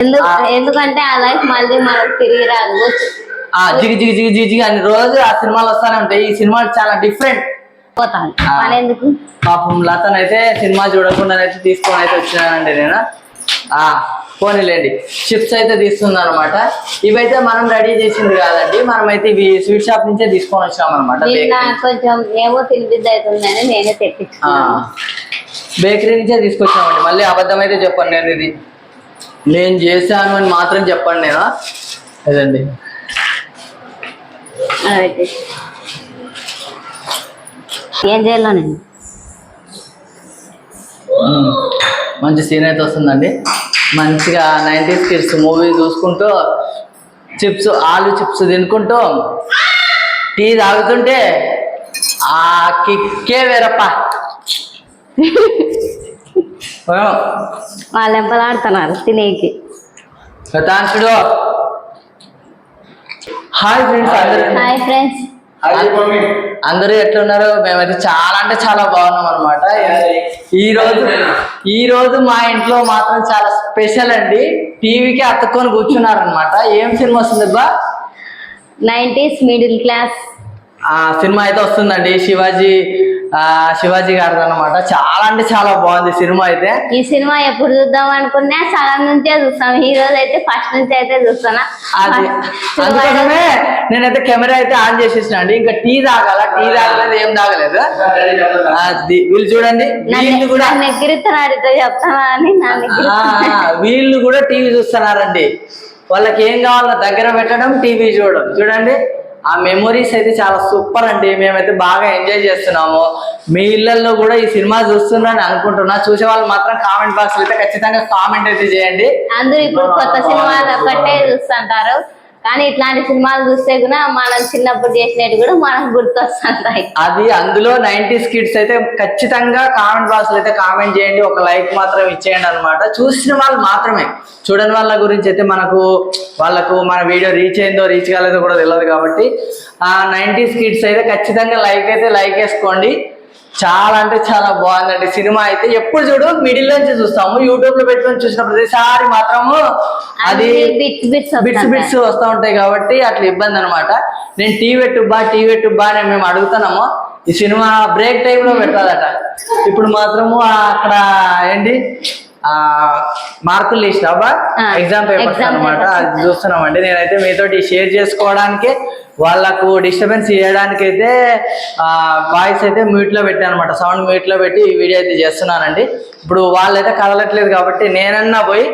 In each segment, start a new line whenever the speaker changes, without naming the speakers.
ఎందుకు ఎందుకంటే ఆ లైఫ్ మళ్ళీ మనకు తిరిగి రాదు.
ఆ జిగి జిగి జిగి జిగి జిగి అని రోజు ఆ సినిమాలు వస్తానే ఉంటాయి ఈ సినిమాలు చాలా డిఫరెంట్.
పోతాను.
ఆ.
పని ఎందుకు?
పాపం లతన్ అయితే సినిమా చూడకుండా అయితే తీసుకొని అయితే వచ్చినానండి నేను? ఆ పోనీలేండి. చిప్స్ అయితే తీస్తున్నాను అనమాట ఇవైతే మనం రెడీ చేసింది కాదండి. మనం అయితే ఇవి స్వీట్ షాప్ నుంచే తీసుకొని వచ్చాం అనమాట
కొంచెం ఏమో తినిపిద్ది అవుతుందని నేనే తెప్పించుకున్నాను.
బేకరీ నుంచే తీసుకొచ్చామండి మళ్ళీ అబద్ధం అయితే చెప్పండి నేను ఇది. నేను చేశాను అని మాత్రం చెప్పండి నేను అదండి.
ఏం చేయాలో నేను
మ్మ్. మంచి సీన్ అయితే వస్తుందండి మంచిగా నైంటీస్ కిడ్స్ మూవీ చూసుకుంటూ చిప్స్ ఆలు చిప్స్ తినుకుంటూ టీ తాగుతుంటే ఆ కిక్కే వేరప్ప
వాళ్ళు ఎంపలాడుతున్నారు తినేకి.
హాయ్ ఫ్రెండ్స్ అందరూ
హాయ్ ఫ్రెండ్స్
అందరూ ఎట్లున్నారు? మేమైతే చాలా అంటే చాలా బాగున్నాం అనమాట ఈ రోజు ఈ రోజు మా ఇంట్లో మాత్రం చాలా స్పెషల్ అండి. టీవీకి అతుక్కొని కూర్చున్నారు అనమాట ఏం సినిమా వస్తుంది బా?
Nineties middle class.
సినిమా అయితే వస్తుందండి. శివాజీ ఆ శివాజీ గారిది అనమాట చాలా అంటే చాలా బాగుంది సినిమా అయితే.
ఈ సినిమా ఎప్పుడు చూద్దాం అనుకున్నా సగం నుంచే చూస్తాం. ఈ రోజు అయితే ఫస్ట్ నుంచి అయితే చూస్తున్నా.
అది అందుకోసమే నేనైతే కెమెరా అయితే ఆన్ చేసేసిన అండి. ఇంకా టీ తాగాల? టీ తాగలేదు ఏం తాగలేదు? వీళ్ళు చూడండి. వీళ్ళు కూడా
చెప్తానా అని
ఆ, వీళ్ళు కూడా టీవీ చూస్తున్నారండి. వాళ్ళకి ఏం కావాలో దగ్గర పెట్టడం టీవీ చూడడం. చూడండి. ఆ మెమొరీస్ అయితే చాలా సూపర్ అండి. మేమైతే బాగా ఎంజాయ్ చేస్తున్నాము. మీ ఇళ్ళలో కూడా ఈ సినిమా చూస్తున్నారని అనుకుంటున్నా. చూసే వాళ్ళు మాత్రం కామెంట్ బాక్స్ అయితే ఖచ్చితంగా కామెంట్ అయితే చేయండి.
అందరూ ఇప్పుడు కొత్త సినిమాలు ఒక్కటే చూస్తుంటారు. కానీ ఇట్లాంటి సినిమాలు చూస్తే కూడా మనం చిన్నప్పుడు చేసినట్టు కూడా మనకు గుర్తొస్తుంటాయి
అది అందులో నైన్టీస్ కిడ్స్ అయితే ఖచ్చితంగా కామెంట్ బాక్స్ అయితే కామెంట్ చేయండి ఒక లైక్ మాత్రం ఇచ్చేయండి అనమాట చూసిన వాళ్ళు మాత్రమే. చూడని వాళ్ళ గురించి అయితే మనకు వాళ్ళకు మన వీడియో రీచ్ అయిందో రీచ్ కాలేదో కూడా తెలియదు కాబట్టి ఆ నైన్టీస్ కిడ్స్ అయితే ఖచ్చితంగా లైక్ అయితే లైక్ వేసుకోండి. చాలా అంటే చాలా బాగుందండి. సినిమా అయితే ఎప్పుడు చూడు? మిడిల్ నుంచి చూస్తాము. యూట్యూబ్లో పెట్టుకొని చూసిన ప్రతిసారి మాత్రము అది
బిట్స్ బిట్స్
వస్తూ ఉంటాయి కాబట్టి అట్లా ఇబ్బంది అనమాట నేను టీ పెట్టుబ్బా టీ పెట్టుబ్బా అని మేము అడుగుతున్నాము. ఈ సినిమా బ్రేక్ టైంలో పెట్టాలట. ఇప్పుడు మాత్రము అక్కడ ఏంటి? ఆ మార్కులు
ఆ,
ఎగ్జామ్ పేపర్స్ అనమాట. అది చూస్తున్నామండి. నేనైతే మీతోటి షేర్ చేసుకోవడానికి వాళ్ళకు డిస్టర్బెన్స్ చేయడానికి అయితే వాయిస్ అయితే మ్యూట్లో పెట్టాను అనమాట సౌండ్ మ్యూట్లో పెట్టి ఈ వీడియో అయితే చేస్తున్నానండి. ఇప్పుడు వాళ్ళైతే కదలట్లేదు కాబట్టి నేనన్నా పోయి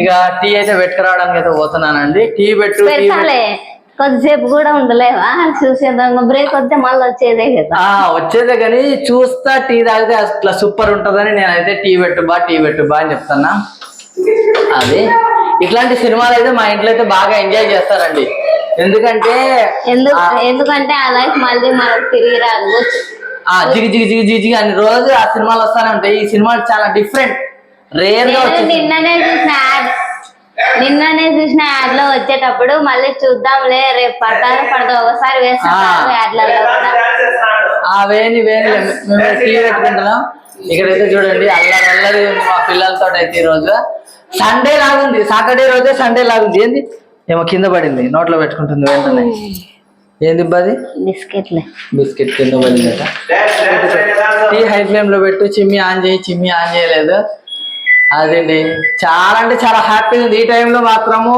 ఇక టీ అయితే పెట్టుకురావడానికి అయితే పోతున్నానండి. టీ పెట్టు
కొద్దిసేపు కూడా ఉండలేవా? చూసేద్దాం. బ్రేక్ వస్తే మళ్ళీ వచ్చేదే కదా.
వచ్చేదే కానీ చూస్తా టీ తాగితే అట్లా సూపర్ ఉంటుందని నేనైతే టీ పెట్టు బా టీ పెట్టు బా అని చెప్తున్నా. అది. ఇట్లాంటి సినిమాలు అయితే మా ఇంట్లో అయితే బాగా ఎంజాయ్ చేస్తారండి. ఎందుకంటే
ఎందుకంటే ఆ లైఫ్ మళ్ళీ మనకు తిరిగి రాదు.
ఆ జిగి జిగి జిగి జిగి జిగి అని రోజు ఆ సినిమాలు వస్తానే ఉంటాయి. ఈ సినిమాలు చాలా డిఫరెంట్ రేర్గా
నిన్ననే చూసిన యాడ్. నిన్ననే చూసిన యాడ్లో వచ్చేటప్పుడు మళ్ళీ చూద్దాంలే రేపు పడతాను పడతా ఒకసారి వేస్తాను యాడ్లలో
ఆ వేని వేని మేము టీ పెట్టుకుంటున్నాం. ఇక్కడైతే చూడండి అల్లరి అల్లరి మా పిల్లలతో అయితే ఈ రోజు. సండే లాగుంది. సాటర్డే రోజే సండే లాగుంది. ఏంది? ఏమో కింద పడింది నోట్లో పెట్టుకుంటుంది వెంటనే. ఏంది ఇబ్బంది
బిస్కెట్లే.
బిస్కెట్ కింద పడిందట. టీ హై ఫ్లేమ్లో పెట్టు చిమ్మి ఆన్ చేయి చిమ్మి ఆన్ చేయలేదు. అదండి చాలా అంటే చాలా హ్యాపీగా ఉంది. ఈ టైంలో మాత్రము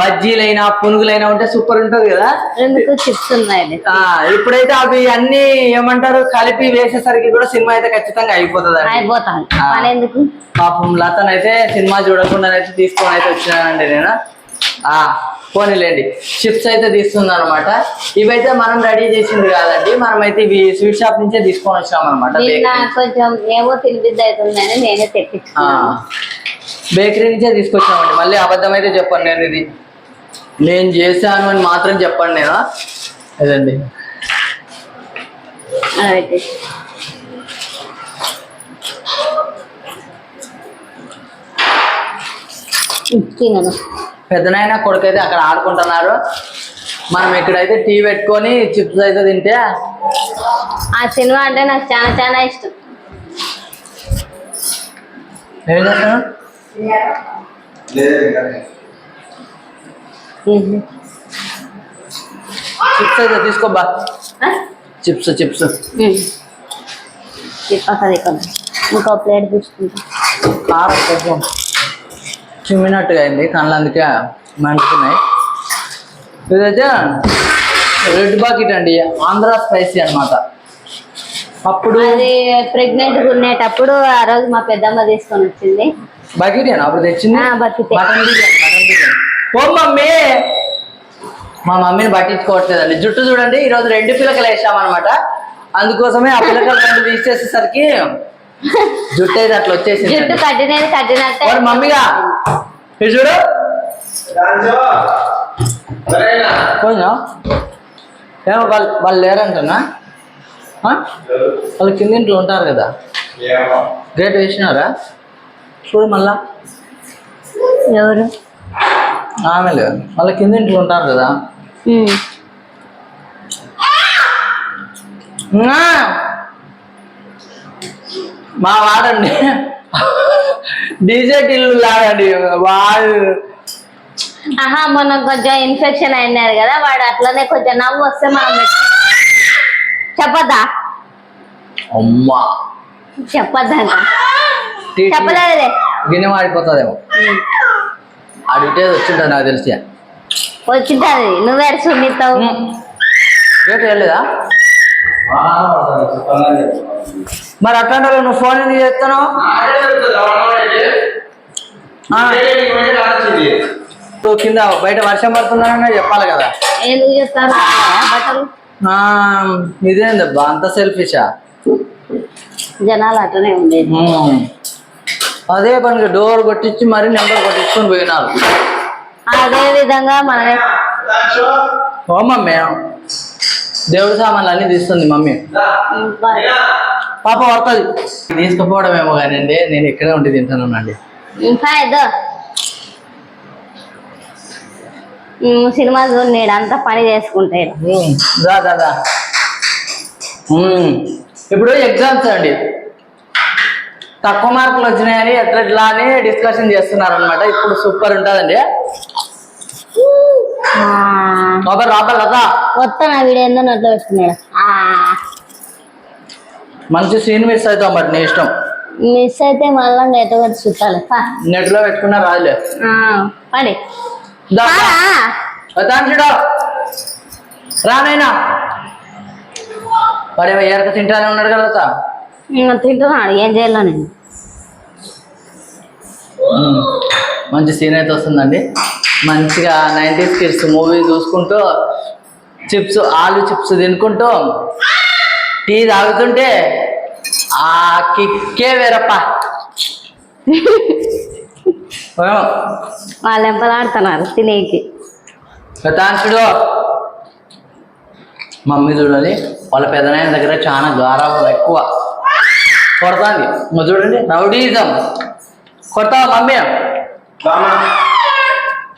బజ్జీలైనా పునుగులైనా ఉంటే సూపర్ ఉంటది కదా?
ఎందుకు? చిప్స్ ఉన్నాయి
ఆ ఇప్పుడైతే అవి అన్ని ఏమంటారు? కలిపి వేసేసరికి కూడా సినిమా అయితే ఖచ్చితంగా అయిపోతుంది.
అయిపోతాను
పాపం లతన్ అయితే సినిమా చూడకుండా అయితే తీసుకొని అయితే వచ్చినానండి నేను. పోనీలేండి. చిప్స్ అయితే తీస్తున్నాను అనమాట ఇవైతే మనం రెడీ చేసింది కాదండి. మనం అయితే ఇవి స్వీట్ షాప్ నుంచే తీసుకొని వచ్చాం అనమాట
కొంచెం ఏమో తినిపిద్ది అవుతుందని నేనే తెప్పించుకున్నాను.
బేకరీ నుంచే తీసుకొచ్చామండి. మళ్ళీ అబద్ధం అయితే చెప్పండి నేను ఇది. నేను చేశాను అని మాత్రం చెప్పండి నేను. అదండి.
తినను.
పెద్దనైనా కొడుకు అయితే అక్కడ ఆడుకుంటున్నారు. మనం ఇక్కడైతే టీ పెట్టుకొని చిప్స్ అయితే తింటే
ఆ సినిమా అంటే నాకు చాలా చాలా ఇష్టం.
ఏం చేస్తాను చిప్స్ అయితే తీసుకోబా చిప్స్ చిప్స్.
ఇంకో ప్లేట్ తీసుకుంటా.
కారం కొంచెం చిమ్మినట్టుగా అయింది. కళ్ళు అందుకే మండుతున్నాయి. ఇదైతే రెడ్ బాకెట్ అండి. ఆంధ్ర స్పైసీ అన్నమాట. అప్పుడు
ప్రెగ్నెంట్ ఉండేటప్పుడు ఆ రోజు మా పెద్దమ్మ తీసుకొని వచ్చింది.
బకెట్ అప్పుడు తెచ్చింది? ఓ మమ్మీ! మా మమ్మీని పట్టించుకోవట్లేదండి. జుట్టు చూడండి ఈ రోజు రెండు పిలకలు వేసామన్నమాట. అందుకోసమే ఆ పిలకలు రెండు తీసేసేసరికి జుట్టు అయితే అట్లా వచ్చేసింది.
జుట్టు కట్టినది కట్టినట్టే.
మమ్మీగా చూడు? ఏమో వాళ్ళు వాళ్ళు లేరంటున్నా ఆ? వాళ్ళు కింద ఇంట్లో ఉంటారు కదా. గేట్ వేసినారా? చూడు మళ్ళా.
ఎవరు?
ఆమె లేదు. వాళ్ళ కింద ఇంట్లో ఉంటారు కదా! మా వాడండి. డీజే ఇల్లు లాగండి. వాడు
ఆహా మొన్న కొంచెం ఇన్ఫెక్షన్ అయినారు కదా వాడు అట్లనే కొంచెం నవ్వు వస్తే మనం చెప్పొద్దా?
అమ్మా.
చెప్పొద్దంట
టీ-
చెప్పలేదులే.
గిన్నె మాడిపోతుందేమో. అడిగితే వచ్చింటుంది నాకు తెలిసి?
వచ్చింటది నువ్వే సున్నితావు
గేట్ వెళ్ళలేదా మరి అట్లాంటి నువ్వు ఫోన్ ఎందుకు చేస్తాను కింద బయట వర్షం పడుతుందని చెప్పాలి కదా.
ఎందుకు
ఇదేందబ్బా అంత సెల్ఫిషా
జనాలు అట్లనే ఉండేది.
అదే పనికి డోర్ కొట్టించి మరి నెంబర్ కొట్టించుకొని పోయినారు.
అదే విధంగా మనమే.
ఓ మమ్మీ. దేవుడి సామాన్లు అన్ని తీస్తుంది మమ్మీ. పాప పడుతుంది. తీసుకుపోవడమేమో కానీ అండి నేను ఇక్కడే ఉండి తింటానండి
ఇంకా ఏదో సినిమా చూడలేడు అంతా పని చేసుకుంటాడు.
ఇప్పుడు ఎగ్జామ్స్ అండి. తక్కువ మార్కులు వచ్చినాయని ఎట్లా అని డిస్కషన్ చేస్తున్నారు అనమాట ఇప్పుడు సూపర్ ఉంటుందండి. రాబల్ లతా
మొత్తం నా వీడియో పెట్టుకున్నాడు. ఆ,
మంచి సీన్ మిస్ అవుతాం బట్ నీ ఇష్టం
మిస్ అయితే మళ్ళా నెట్ పా.
నెట్లో పెట్టుకున్నా రాదులే
ఆ, పడి
దా, దా.
పారా?
వద్దాంచుడు రానైనా వాడు ఏరక తింటానే ఉన్నాడు కదా
తింటున్నాడు ఏం చేయాలో నేను.
మంచి సీన్ అయితే వస్తుందండి మంచిగా నైంటీస్ కిడ్స్ మూవీ చూసుకుంటూ చిప్స్ ఆలు చిప్స్ తినుకుంటూ టీ తాగుతుంటే ఆ కిక్కే వేరప్ప.
వాళ్ళు ఎంపలాడుతున్నారు తినేకి.
గతాంశుడు మమ్మీ చూడాలి. వాళ్ళ పెదనాయన దగ్గర చాలా గారాబం ఎక్కువ. కొడతాంది. మరి చూడండి. రౌడీజం. కొడతావా మమ్మీ?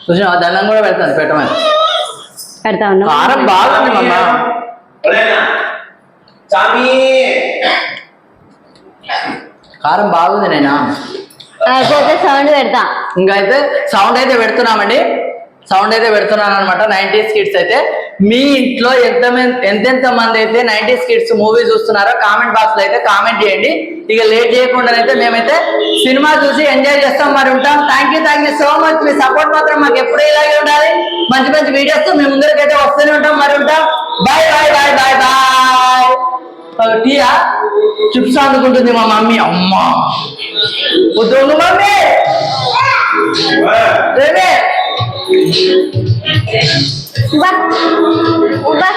చూసిన దండం కూడా పెడతాను పెట్టమని. కారం బాగుంది మమ్మ. కారం బాగుంది నేనా
అయిపోతే సౌండ్ పెడతా.
ఇంకా అయితే సౌండ్ అయితే పెడుతున్నామండి. సౌండ్ అయితే పెడుతున్నాను అనమాట నైన్టీస్ కిడ్స్ అయితే. మీ ఇంట్లో ఎంత ఎంతెంత మంది అయితే నైన్టీస్ కిడ్స్ మూవీ చూస్తున్నారో కామెంట్ బాక్స్లో అయితే కామెంట్ చేయండి. ఇక లేట్ చేయకుండా అయితే మేమైతే సినిమా చూసి ఎంజాయ్ చేస్తాం మరి ఉంటాం. Thank you thank you so much me support మాత్రం మాకు ఎప్పుడు ఇలాగే ఉండాలి. మంచి మంచి వీడియోస్ మేము ముందరికైతే వస్తూనే ఉంటాం మరి ఉంటాం. బాయ్ టీయా చిప్స్ అందుకుంటుంది మా మమ్మీ. అమ్మా. వద్దు మమ్మీ. రేవే
బా బా